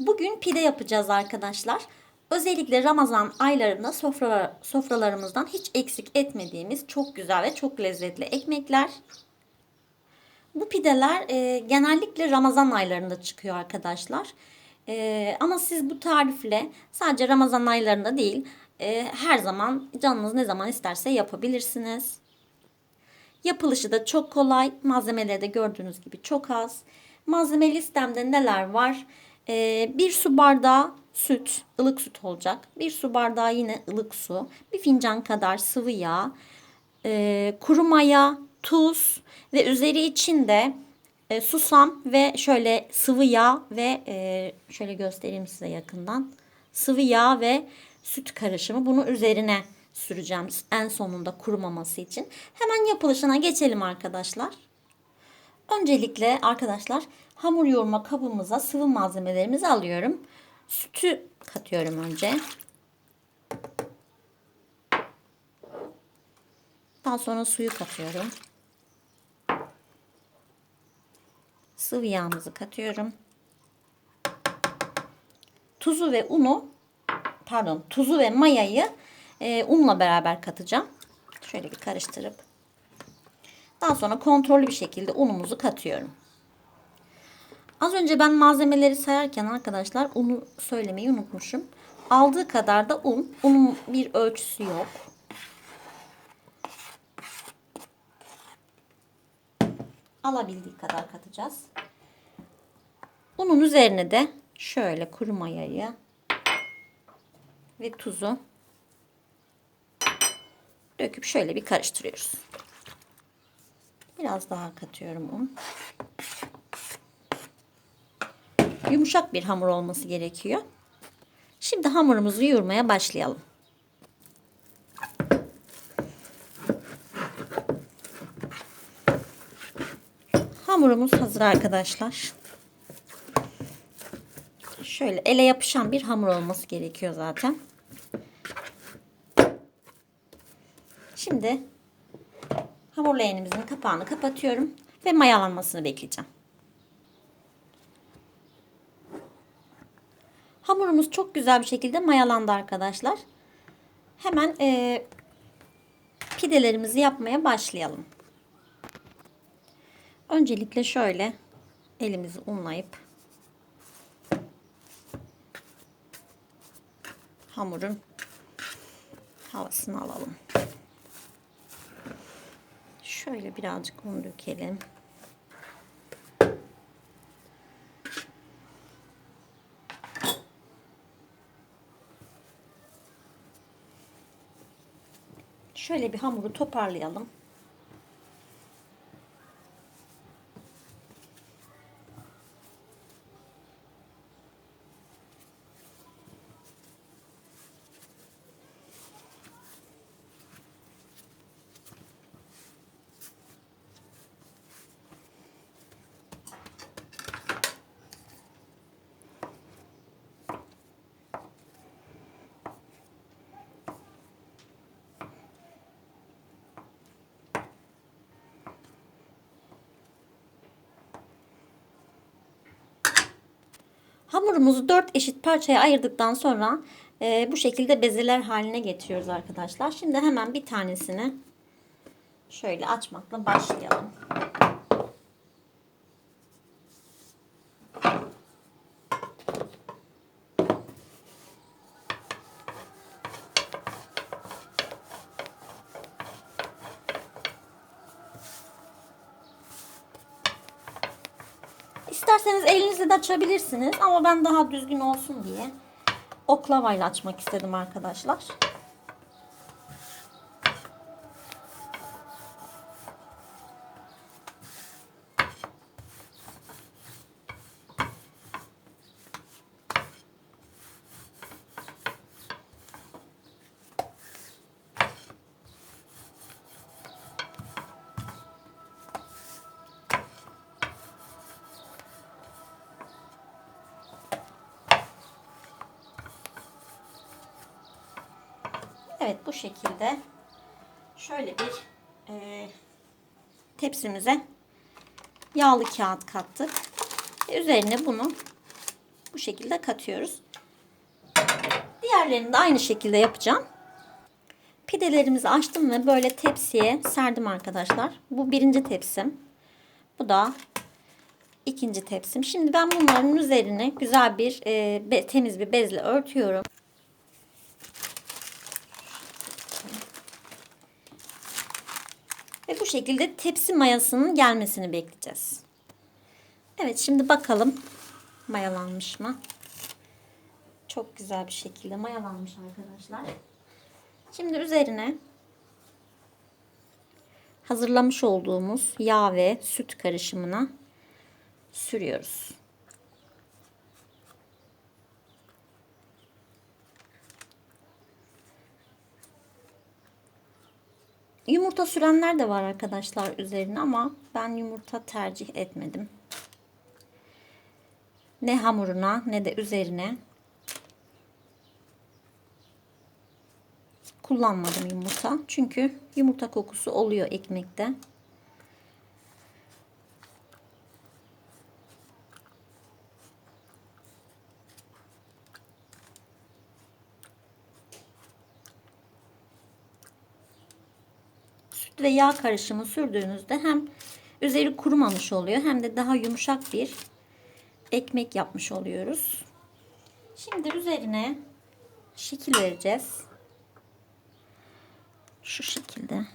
Bugün pide yapacağız arkadaşlar. Özellikle Ramazan aylarında sofralar, sofralarımızdan hiç eksik etmediğimiz çok güzel ve çok lezzetli ekmekler. Bu pideler e, genellikle Ramazan aylarında çıkıyor arkadaşlar. E, ama siz bu tarifle sadece Ramazan aylarında değil e, her zaman canınız ne zaman isterse yapabilirsiniz. Yapılışı da çok kolay. Malzemeleri de gördüğünüz gibi çok az. Malzeme listemde neler var? Ee, bir su bardağı süt, ılık süt olacak. Bir su bardağı yine ılık su. Bir fincan kadar sıvı yağ. e, kuru maya, tuz ve üzeri için de e, susam ve şöyle sıvı yağ ve e, şöyle göstereyim size yakından. Sıvı yağ ve süt karışımı. Bunu üzerine süreceğim en sonunda kurumaması için. Hemen yapılışına geçelim arkadaşlar. Öncelikle arkadaşlar hamur yoğurma kabımıza sıvı malzemelerimizi alıyorum. Sütü katıyorum önce. Daha sonra suyu katıyorum. Sıvı yağımızı katıyorum. Tuzu ve unu pardon tuzu ve mayayı e, unla beraber katacağım. Şöyle bir karıştırıp daha sonra kontrollü bir şekilde unumuzu katıyorum. Az önce ben malzemeleri sayarken arkadaşlar unu söylemeyi unutmuşum. Aldığı kadar da un. Unun bir ölçüsü yok. Alabildiği kadar katacağız. Unun üzerine de şöyle kuru mayayı ve tuzu döküp şöyle bir karıştırıyoruz. Biraz daha katıyorum un. Yumuşak bir hamur olması gerekiyor. Şimdi hamurumuzu yoğurmaya başlayalım. Hamurumuz hazır arkadaşlar. Şöyle ele yapışan bir hamur olması gerekiyor zaten. Şimdi hamur leğenimizin kapağını kapatıyorum ve mayalanmasını bekleyeceğim. Hamurumuz çok güzel bir şekilde mayalandı arkadaşlar. Hemen e, pidelerimizi yapmaya başlayalım. Öncelikle şöyle elimizi unlayıp hamurun havasını alalım. Şöyle birazcık un dökelim. Şöyle bir hamuru toparlayalım. Hamurumuzu 4 eşit parçaya ayırdıktan sonra e, bu şekilde bezeler haline getiriyoruz arkadaşlar. Şimdi hemen bir tanesini şöyle açmakla başlayalım. İsterseniz elinizle de açabilirsiniz ama ben daha düzgün olsun diye oklavayla açmak istedim arkadaşlar. Evet bu şekilde şöyle bir e, tepsimize yağlı kağıt kattık. Üzerine bunu Bu şekilde katıyoruz. Diğerlerini de aynı şekilde yapacağım. Pidelerimizi açtım ve böyle tepsiye serdim arkadaşlar. Bu birinci tepsim. Bu da ikinci tepsim. Şimdi ben bunların üzerine güzel bir e, temiz bir bezle örtüyorum. Ve bu şekilde tepsi mayasının gelmesini bekleyeceğiz. Evet şimdi bakalım mayalanmış mı? Çok güzel bir şekilde mayalanmış arkadaşlar. Şimdi üzerine hazırlamış olduğumuz yağ ve süt karışımına sürüyoruz. Yumurta sürenler de var arkadaşlar üzerine ama ben yumurta tercih etmedim. Ne hamuruna ne de üzerine kullanmadım yumurta. Çünkü yumurta kokusu oluyor ekmekte. Ve yağ karışımı sürdüğünüzde hem üzeri kurumamış oluyor hem de daha yumuşak bir ekmek yapmış oluyoruz. Şimdi üzerine şekil vereceğiz. Şu şekilde.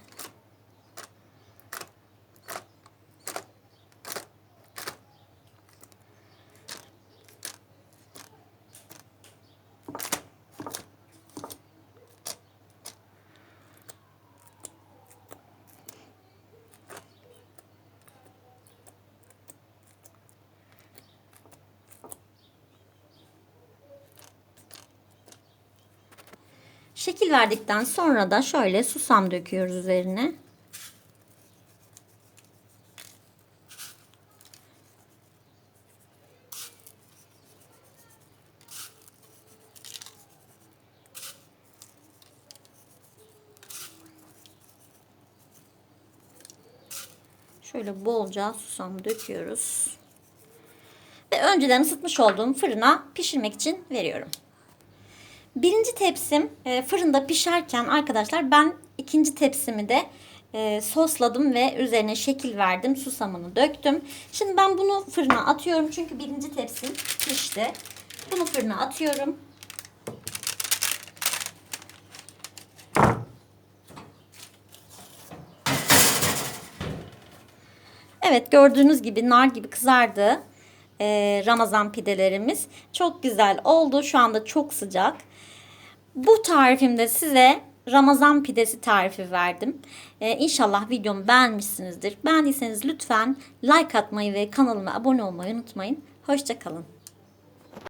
Şekil verdikten sonra da şöyle susam döküyoruz üzerine. Şöyle bolca susam döküyoruz. Ve önceden ısıtmış olduğum fırına pişirmek için veriyorum. Birinci tepsim e, fırında pişerken arkadaşlar ben ikinci tepsimi de e, sosladım ve üzerine şekil verdim. Susamını döktüm. Şimdi ben bunu fırına atıyorum. Çünkü birinci tepsim pişti. Bunu fırına atıyorum. Evet gördüğünüz gibi nar gibi kızardı. Ee, Ramazan pidelerimiz. Çok güzel oldu. Şu anda çok sıcak. Bu tarifimde size Ramazan pidesi tarifi verdim. Ee, inşallah videomu beğenmişsinizdir. Beğendiyseniz lütfen like atmayı ve kanalıma abone olmayı unutmayın. Hoşçakalın.